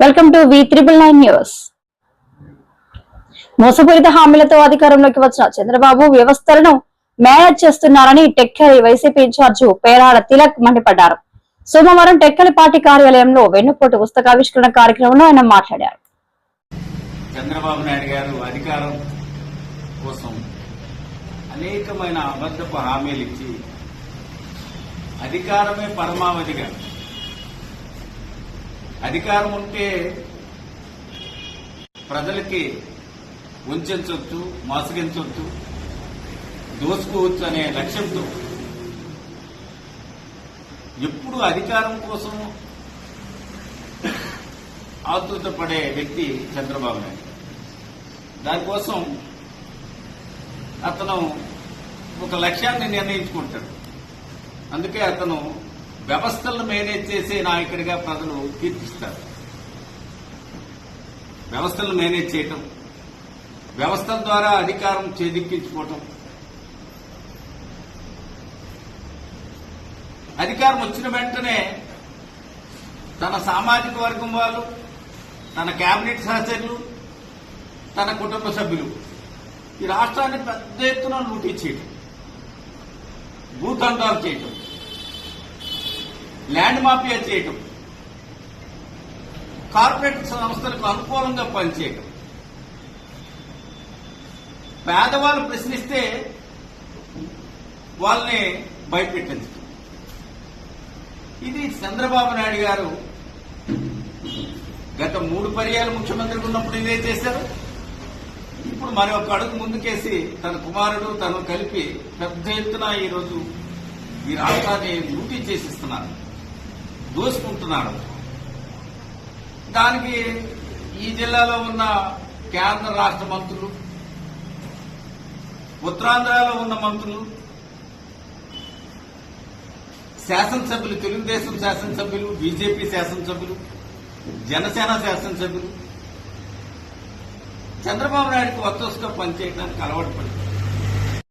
Welcome to V triple nine news మోసపూరిత హామీలతో అధికారంలోకి వచ్చిన చంద్రబాబు వ్యవస్థలను మేనేజ్ చేస్తున్నారని టెక్కలి వైసీపీ ఇన్ఛార్జి పేరాడ తిలక్ మండిపడ్డారు. సోమవారం టెక్కలి పార్టీ కార్యాలయంలో వెన్నుపోటు పుస్తకావిష్కరణ కార్యక్రమంలో ఆయన మాట్లాడారు. చంద్రబాబు నాయుడు గారు అధికారం కోసం అనేకమైన అబద్ధపు హామీలు ఇచ్చి అధికారమే పరమావధిగా అధికారం ఉంటే ప్రజలకి ఉంచొచ్చు మోసగించవచ్చు దోసుకోవచ్చు అనే లక్ష్యంతో ఎప్పుడు అధికారం కోసం ఆతృతపడే వ్యక్తి చంద్రబాబు నాయుడు. దానికోసం అతను ఒక లక్ష్యాన్ని నిర్ణయించుకుంటాడు. అందుకే అతను వ్యవస్థలను మేనేజ్ చేసే నాయకుడిగా ప్రజలు కీర్తిస్తారు. వ్యవస్థలను మేనేజ్ చేయటం వ్యవస్థల ద్వారా అధికారం చేదిక్కించుకోవటం అధికారం వచ్చిన వెంటనే తన సామాజిక వర్గం వాళ్ళు తన కేబినెట్ సహచరులు తన కుటుంబ సభ్యులు ఈ రాష్ట్రాన్ని పెద్ద ఎత్తున లూటీ చేయటం భూతండాలు చేయటం. ల్యాండ్ మాఫియా చేయటం కార్పొరేట్ సంస్థలకు అనుకూలంగా పనిచేయటం. పేదవాళ్ళు ప్రశ్నిస్తే వాళ్ళని భయపెట్టించడం ఇది చంద్రబాబు నాయుడు గారు గత మూడు పర్యాలు ముఖ్యమంత్రిగా ఉన్నప్పుడు ఇదే చేశారు. ఇప్పుడు మరి ఒక అడుగు ముందుకేసి తన కుమారుడు తను కలిపి పెద్ద ఎత్తున ఈరోజు ఈ రాష్ట్రాన్ని లూటీ చేసిస్తున్నారు. దోసుకుంటున్నాడు. దానికి ఈ జిల్లాలో ఉన్న కేంద్ర రాష్ట్ర మంత్రులు ఉత్తరాంధ్రలో ఉన్న మంత్రులు శాసనసభ్యులు తెలుగుదేశం శాసనసభ్యులు బీజేపీ శాసనసభ్యులు జనసేన శాసనసభ్యులు చంద్రబాబు నాయుడుకి వర్చస్గా పనిచేయడానికి అలవాటు పడింది.